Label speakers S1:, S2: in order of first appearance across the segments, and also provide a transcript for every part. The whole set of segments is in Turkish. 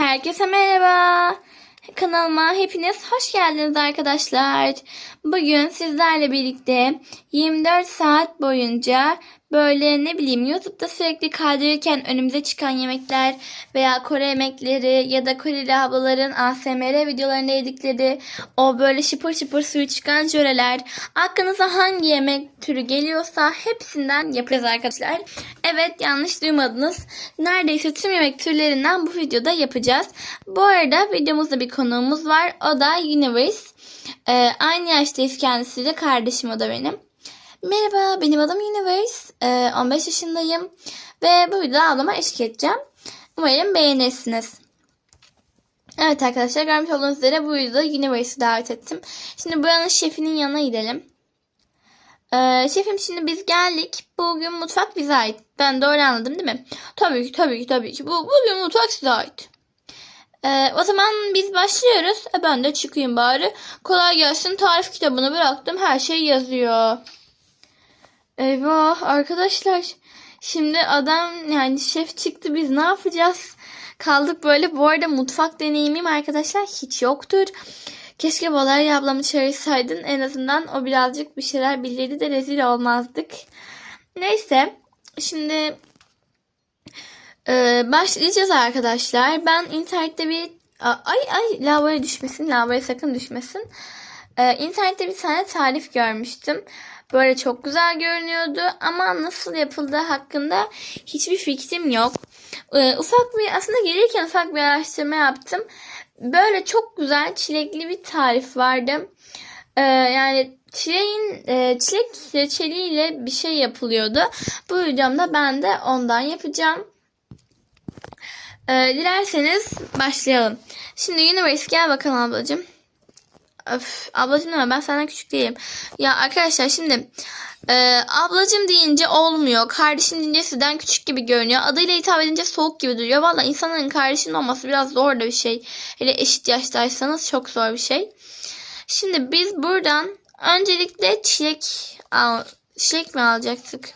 S1: Herkese merhaba. Kanalıma hepiniz hoş geldiniz arkadaşlar. Bugün sizlerle birlikte 24 saat boyunca böyle ne bileyim YouTube'da sürekli kaydırırken önümüze çıkan yemekler veya Kore yemekleri ya da Koreli ablaların ASMR videolarında yedikleri o böyle şıpır şıpır suyu çıkan jöleler aklınıza hangi yemek türü geliyorsa hepsinden yapacağız arkadaşlar. Evet yanlış duymadınız. Neredeyse tüm yemek türlerinden bu videoda yapacağız. Bu arada videomuzda bir konuğumuz var. O da Universe. Ee, aynı yaştayız kendisiyle. Kardeşim o da benim. Merhaba benim adım Universe. Ee, 15 yaşındayım. Ve bu videoda ablama eşlik edeceğim. Umarım beğenirsiniz. Evet arkadaşlar görmüş olduğunuz üzere bu videoda Universe'ı davet ettim. Şimdi buranın şefinin yanına gidelim. Ee, şefim şimdi biz geldik. Bugün mutfak bize ait. Ben doğru anladım değil mi? Tabii ki tabii ki tabii ki. Bu, bugün mutfak size ait. Ee, o zaman biz başlıyoruz. E, ben de çıkayım bari. Kolay gelsin. Tarif kitabını bıraktım. Her şey yazıyor. Eyvah arkadaşlar. Şimdi adam yani şef çıktı. Biz ne yapacağız? Kaldık böyle. Bu arada mutfak deneyimim arkadaşlar hiç yoktur. Keşke Valerya ablamı çağırsaydın. En azından o birazcık bir şeyler bilirdi de rezil olmazdık. Neyse. Şimdi ee, başlayacağız arkadaşlar. Ben internette bir ay ay lavaboya düşmesin, lavaboya sakın düşmesin. Ee, internette bir tane tarif görmüştüm. Böyle çok güzel görünüyordu ama nasıl yapıldığı hakkında hiçbir fikrim yok. Ee, ufak bir aslında gelirken ufak bir araştırma yaptım. Böyle çok güzel çilekli bir tarif vardı. Ee, yani çileğin e, çilek reçeliyle bir şey yapılıyordu. Bu videomda ben de ondan yapacağım. Ee, dilerseniz başlayalım. Şimdi Universe gel bakalım ablacığım. Öf, ablacığım ama ben senden küçük değilim. Ya arkadaşlar şimdi e, ablacığım deyince olmuyor. Kardeşim deyince sizden küçük gibi görünüyor. Adıyla hitap edince soğuk gibi duruyor. Valla insanın kardeşinin olması biraz zor da bir şey. Hele eşit yaştaysanız çok zor bir şey. Şimdi biz buradan öncelikle çilek al, çilek mi alacaktık?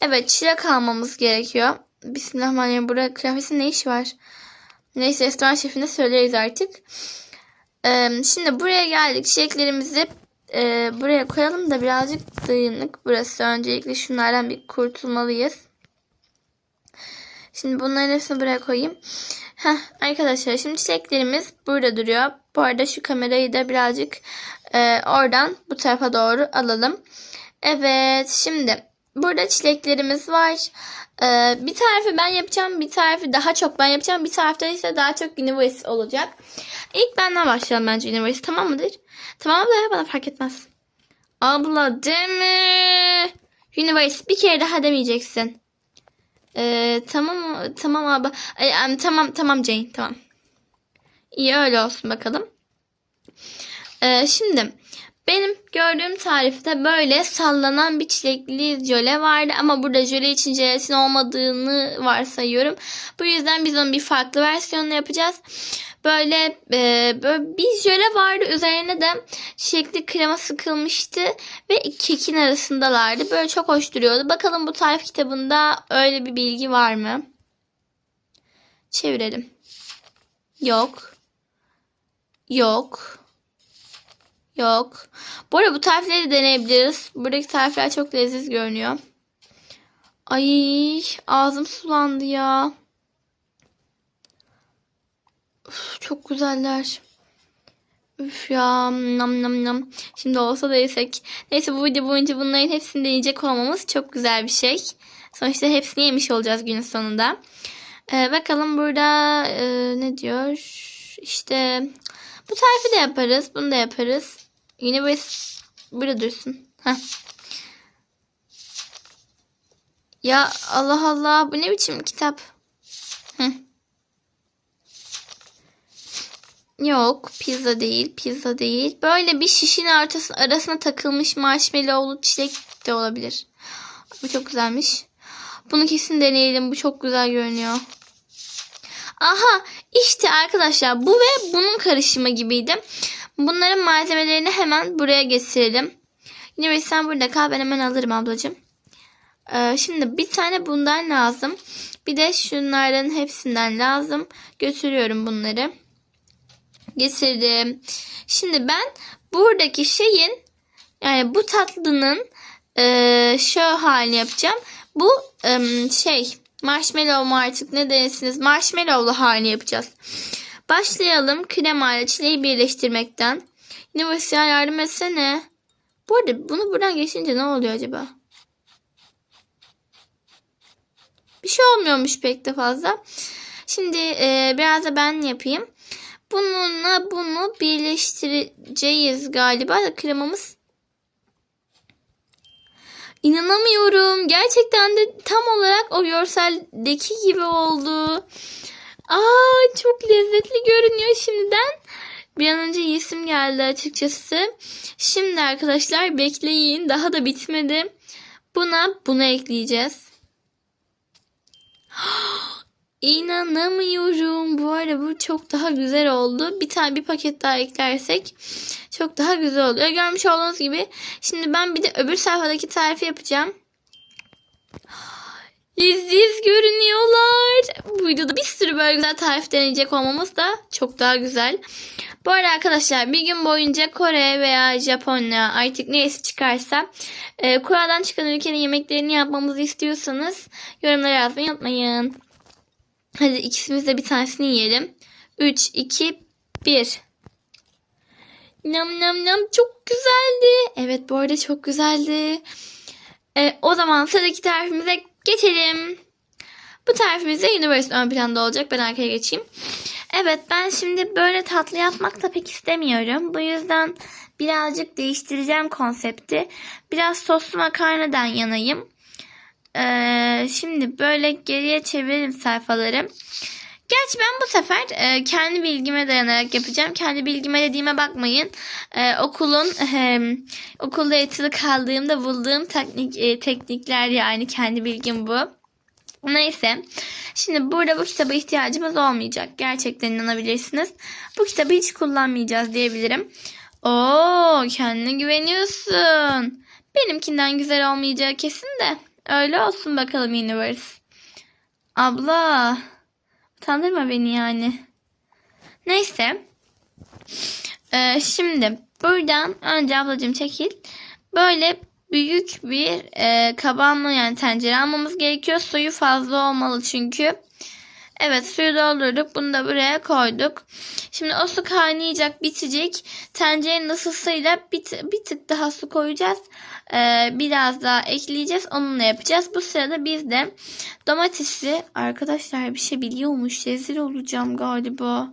S1: Evet çilek almamız gerekiyor. Bismillahirrahmanirrahim. Burada kıyafetin ne işi var? Neyse restoran şefine söyleriz artık. Şimdi buraya geldik. Çiçeklerimizi e, buraya koyalım da birazcık dayanık. Burası öncelikle şunlardan bir kurtulmalıyız. Şimdi bunların hepsini buraya koyayım. Heh, arkadaşlar şimdi çiçeklerimiz burada duruyor. Bu arada şu kamerayı da birazcık e, oradan bu tarafa doğru alalım. Evet şimdi burada çileklerimiz var. Ee, bir tarifi ben yapacağım. Bir tarifi daha çok ben yapacağım. Bir tarafta ise daha çok Universe olacak. İlk benden başlayalım bence Universe. Tamam mıdır? Tamam abla bana fark etmez. Abla deme. Universe bir kere daha demeyeceksin. Ee, tamam tamam abla. Am, tamam tamam Jane tamam. İyi öyle olsun bakalım. Ee, şimdi benim gördüğüm tarifte böyle sallanan bir çilekli jöle vardı ama burada jöle için jelatin olmadığını varsayıyorum. Bu yüzden biz onun bir farklı versiyonunu yapacağız. Böyle, e, böyle bir jöle vardı üzerine de çilekli krema sıkılmıştı ve kekin arasındalardı. Böyle çok hoş duruyordu. Bakalım bu tarif kitabında öyle bir bilgi var mı? Çevirelim. Yok. Yok. Yok. Bu arada bu tarifleri de deneyebiliriz. Buradaki tarifler çok leziz görünüyor. Ay ağzım sulandı ya. Uf, çok güzeller. Üf ya nam nam nam. Şimdi olsa da yesek. Neyse bu video boyunca bunların hepsini deneyecek olmamız çok güzel bir şey. Sonuçta hepsini yemiş olacağız günün sonunda. Ee, bakalım burada e, ne diyor? İşte bu tarifi de yaparız. Bunu da yaparız. Yine böyle burada dursun. Heh. Ya Allah Allah bu ne biçim kitap? Hı. Yok pizza değil pizza değil. Böyle bir şişin arasına, arasına takılmış marshmallowlu çilek de olabilir. Bu çok güzelmiş. Bunu kesin deneyelim. Bu çok güzel görünüyor. Aha işte arkadaşlar bu ve bunun karışımı gibiydi. Bunların malzemelerini hemen buraya getirelim. Yine sen burada kal ben hemen alırım ablacığım. Ee, şimdi bir tane bundan lazım. Bir de şunların hepsinden lazım. Götürüyorum bunları. Getirdim. Şimdi ben buradaki şeyin yani bu tatlının e, şu halini yapacağım. Bu şey marshmallow mu artık ne dersiniz? Marshmallow'lu halini yapacağız. Başlayalım krema ile çileği birleştirmekten. Universal yardım etsene. Bu arada bunu buradan geçince ne oluyor acaba? Bir şey olmuyormuş pek de fazla. Şimdi e, biraz da ben yapayım. Bununla bunu birleştireceğiz galiba kremamız. İnanamıyorum. Gerçekten de tam olarak o görseldeki gibi oldu. Aa çok lezzetli görünüyor şimdiden. Bir an önce yesim geldi açıkçası. Şimdi arkadaşlar bekleyin. Daha da bitmedi. Buna bunu ekleyeceğiz. İnanamıyorum. Bu arada bu çok daha güzel oldu. Bir tane bir paket daha eklersek çok daha güzel oluyor. Görmüş olduğunuz gibi. Şimdi ben bir de öbür sayfadaki tarifi yapacağım. Leziz görünüyorlar. Videoda bir sürü böyle güzel tarif deneyecek olmamız da çok daha güzel. Bu arada arkadaşlar bir gün boyunca Kore veya Japonya artık neyse çıkarsa e, Kore'den çıkan ülkenin yemeklerini yapmamızı istiyorsanız yorumlara yazmayı unutmayın. Hadi ikimiz de bir tanesini yiyelim. 3, 2, 1. Nam nam nam çok güzeldi. Evet bu arada çok güzeldi. E, o zaman sıradaki tarifimize geçelim. Bu tarifimizde Universe ön planda olacak. Ben arkaya geçeyim. Evet ben şimdi böyle tatlı yapmak da pek istemiyorum. Bu yüzden birazcık değiştireceğim konsepti. Biraz soslu makarnadan yanayım. Ee, şimdi böyle geriye çevirelim sayfaları. Gerçi ben bu sefer e, kendi bilgime dayanarak yapacağım. Kendi bilgime dediğime bakmayın. E, okulun e, okulda yatılı kaldığımda bulduğum teknik, e, teknikler yani kendi bilgim bu. Neyse. Şimdi burada bu kitaba ihtiyacımız olmayacak. Gerçekten inanabilirsiniz. Bu kitabı hiç kullanmayacağız diyebilirim. Oo, kendine güveniyorsun. Benimkinden güzel olmayacağı kesin de. Öyle olsun bakalım Universe. Abla. Utandırma beni yani. Neyse. Ee, şimdi buradan önce ablacığım çekil. Böyle büyük bir e, kabanlı yani tencere almamız gerekiyor. Suyu fazla olmalı çünkü. Evet suyu doldurduk. Bunu da buraya koyduk. Şimdi o su kaynayacak bitecek. Tencerenin ısısıyla bir, bir tık daha su koyacağız. Ee, biraz daha ekleyeceğiz. Onunla yapacağız. Bu sırada biz de domatesi arkadaşlar bir şey biliyormuş. Rezil olacağım galiba.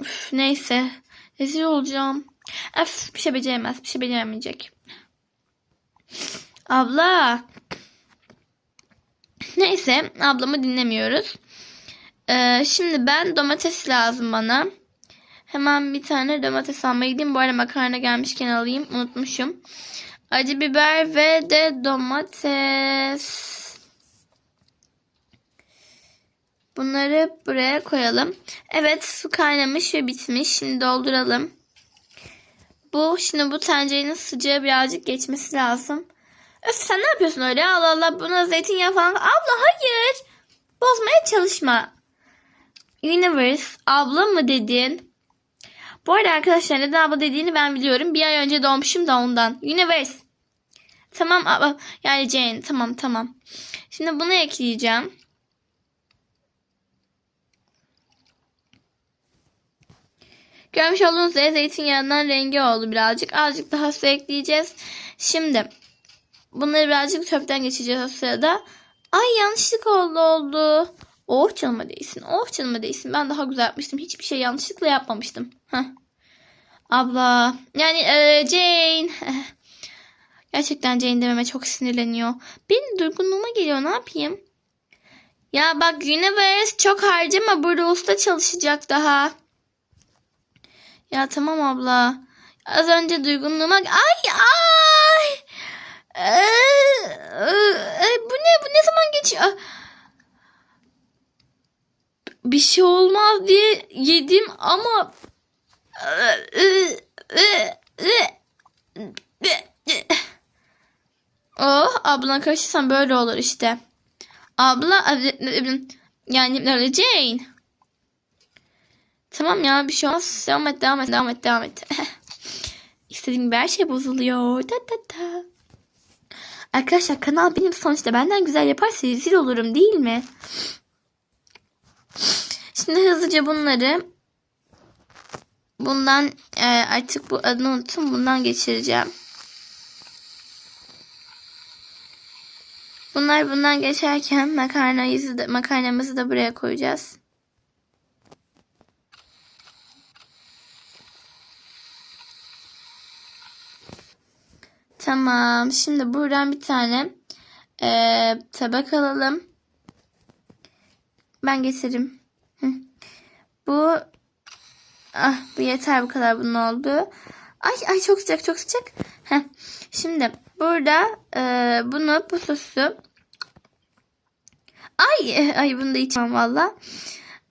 S1: Üf, neyse. Rezil olacağım. Öf, bir şey beceremez. Bir şey beceremeyecek. Abla. Neyse ablamı dinlemiyoruz. Ee, şimdi ben domates lazım bana. Hemen bir tane domates almaya gideyim. Bu arada makarna gelmişken alayım. Unutmuşum. Acı biber ve de domates. Bunları buraya koyalım. Evet su kaynamış ve bitmiş. Şimdi dolduralım. Bu şimdi bu tencerenin sıcağı birazcık geçmesi lazım. Öf sen ne yapıyorsun öyle? Allah Allah buna zeytinyağı falan. Abla hayır. Bozmaya çalışma. Universe abla mı dedin? Bu arada arkadaşlar neden abla dediğini ben biliyorum. Bir ay önce doğmuşum da ondan. Universe. Tamam abla. Yani Jane. Tamam tamam. Şimdi bunu ekleyeceğim. Görmüş olduğunuz üzere zeytinyağından rengi oldu birazcık. Azıcık daha su ekleyeceğiz. Şimdi bunları birazcık çöpten geçeceğiz o sırada. Ay yanlışlık oldu oldu. Oh canıma değsin. Oh canıma değsin. Ben daha güzel yapmıştım. Hiçbir şey yanlışlıkla yapmamıştım. Heh. Abla. Yani e, Jane. Gerçekten Jane dememe çok sinirleniyor. Benim durgunluğuma geliyor. Ne yapayım? Ya bak Universe çok harcama. Burada usta çalışacak daha. Ya tamam abla. Az önce duygunluğuma... Ay ay! Ee, e, bu ne? Bu ne zaman geçiyor? Bir şey olmaz diye yedim ama... Oh ablana karışırsan böyle olur işte. Abla yani öyle Jane. Tamam ya bir şey olmaz. Devam et devam et devam et devam et. İstediğim gibi her şey bozuluyor. Da da da. Arkadaşlar kanal benim sonuçta benden güzel yaparsa rezil olurum değil mi? Şimdi hızlıca bunları bundan e, artık bu adını unuttum bundan geçireceğim. Bunlar bundan geçerken makarnayı da, makarnamızı da buraya koyacağız. Tamam. Şimdi buradan bir tane e, tabak alalım. Ben getiririm. Bu ah bu yeter bu kadar bunun oldu. Ay ay çok sıcak çok sıcak. Heh. Şimdi burada e, bunu bu sosu ay ay bunu da içmem valla.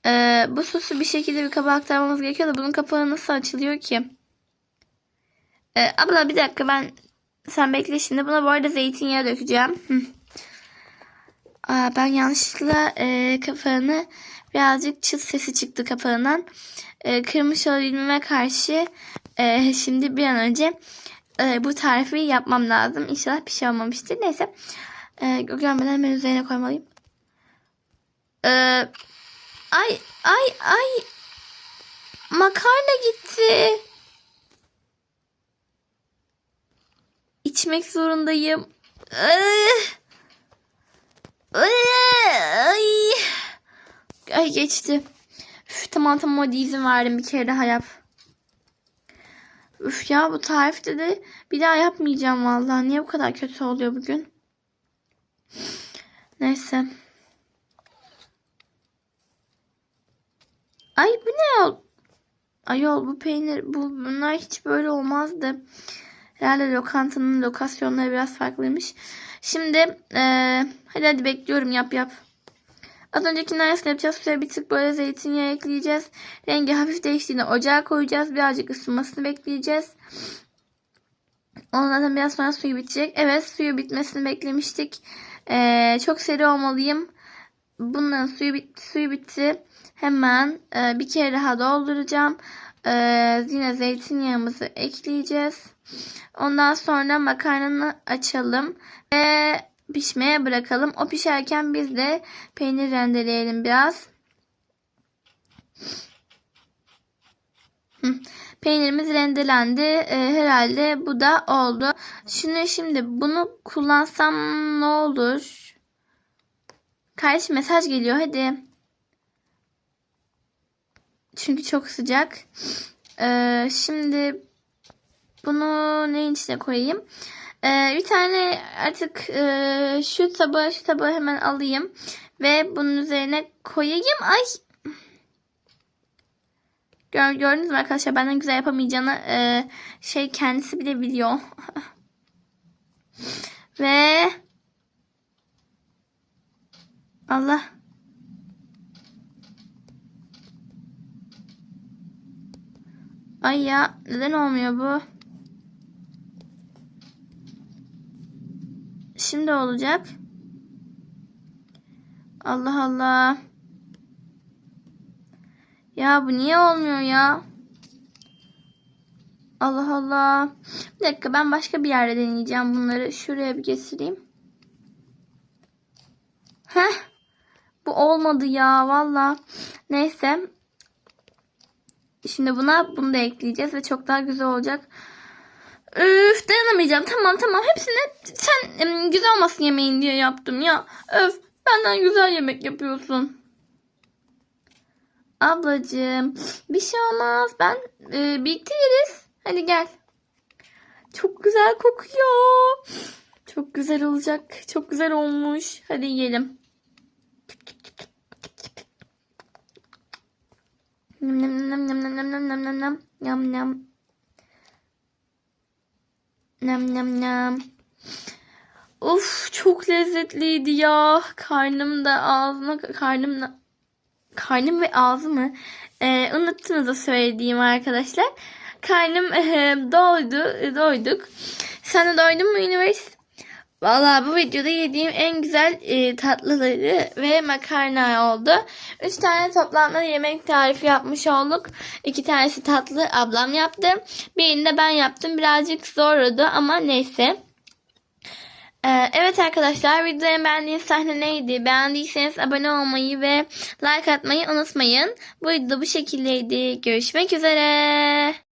S1: E, bu sosu bir şekilde bir kaba aktarmamız gerekiyor da bunun kapağı nasıl açılıyor ki? E, abla bir dakika ben sen bekle şimdi. Buna bu arada zeytinyağı dökeceğim. Aa, ben yanlışlıkla e, kapağını birazcık çıt sesi çıktı kapağından. E, kırmış olabilmeme karşı e, şimdi bir an önce e, bu tarifi yapmam lazım. İnşallah bir şey olmamıştır. Neyse. E, görmeden hemen üzerine koymalıyım. E, ay ay ay makarna gitti. İçmek zorundayım. Ay, geçti. Üf, tamam tamam hadi izin verdim bir kere daha yap. Üf ya bu tarifte de bir daha yapmayacağım vallahi. Niye bu kadar kötü oluyor bugün? Neyse. Ay bu ne yol? Ayol bu peynir bu bunlar hiç böyle olmazdı. Herhalde lokantanın lokasyonları biraz farklıymış. Şimdi ee, hadi hadi bekliyorum yap yap. Az öncekinden aynısını yapacağız. Suya bir tık böyle zeytinyağı ekleyeceğiz. Rengi hafif değiştiğinde ocağa koyacağız. Birazcık ısınmasını bekleyeceğiz. Ondan biraz sonra suyu bitecek. Evet suyu bitmesini beklemiştik. Ee, çok seri olmalıyım. Bunların suyu bitti. Suyu bitti. Hemen e, bir kere daha dolduracağım. E, yine zeytinyağımızı ekleyeceğiz. Ondan sonra makarnanı açalım ve pişmeye bırakalım. O pişerken biz de peynir rendeleyelim biraz. Peynirimiz rendelendi. Ee, herhalde bu da oldu. Şunu şimdi bunu kullansam ne olur? Kardeş mesaj geliyor hadi. Çünkü çok sıcak. Ee, şimdi bunu neyin içine koyayım? Ee, bir tane artık e, şu tabağı şu tabağı hemen alayım. Ve bunun üzerine koyayım. Ay Gör, gördünüz mü arkadaşlar benden güzel yapamayacağını e, şey kendisi bile biliyor. Ve Allah Ay ya neden olmuyor bu? Şimdi olacak. Allah Allah. Ya bu niye olmuyor ya? Allah Allah. Bir dakika ben başka bir yerde deneyeceğim bunları. Şuraya bir getireyim. Heh. Bu olmadı ya valla. Neyse. Şimdi buna bunu da ekleyeceğiz ve çok daha güzel olacak. Öf dayanamayacağım. Tamam tamam hepsini sen güzel olmasın yemeğin diye yaptım ya. Öf benden güzel yemek yapıyorsun. Ablacığım bir şey olmaz. Ben e, birlikte yeriz. Hadi gel. Çok güzel kokuyor. Çok güzel olacak. Çok güzel olmuş. Hadi yiyelim. Nem nem nem nem nem nem nem nem nem nem nem nem Nem nem. Of çok lezzetliydi ya. Karnım da ağzıma karnım da karnım ve ağzımı e, unuttunuz da söylediğim arkadaşlar. Karnım e, doydu, doyduk. Sen de doydun mu Universe? Valla bu videoda yediğim en güzel e, tatlıları ve makarna oldu. Üç tane toplamda yemek tarifi yapmış olduk. İki tanesi tatlı ablam yaptı. Birini de ben yaptım. Birazcık zor oldu ama neyse. Ee, evet arkadaşlar videoyu beğendiğiniz sahne neydi? Beğendiyseniz abone olmayı ve like atmayı unutmayın. Bu video bu şekildeydi. Görüşmek üzere.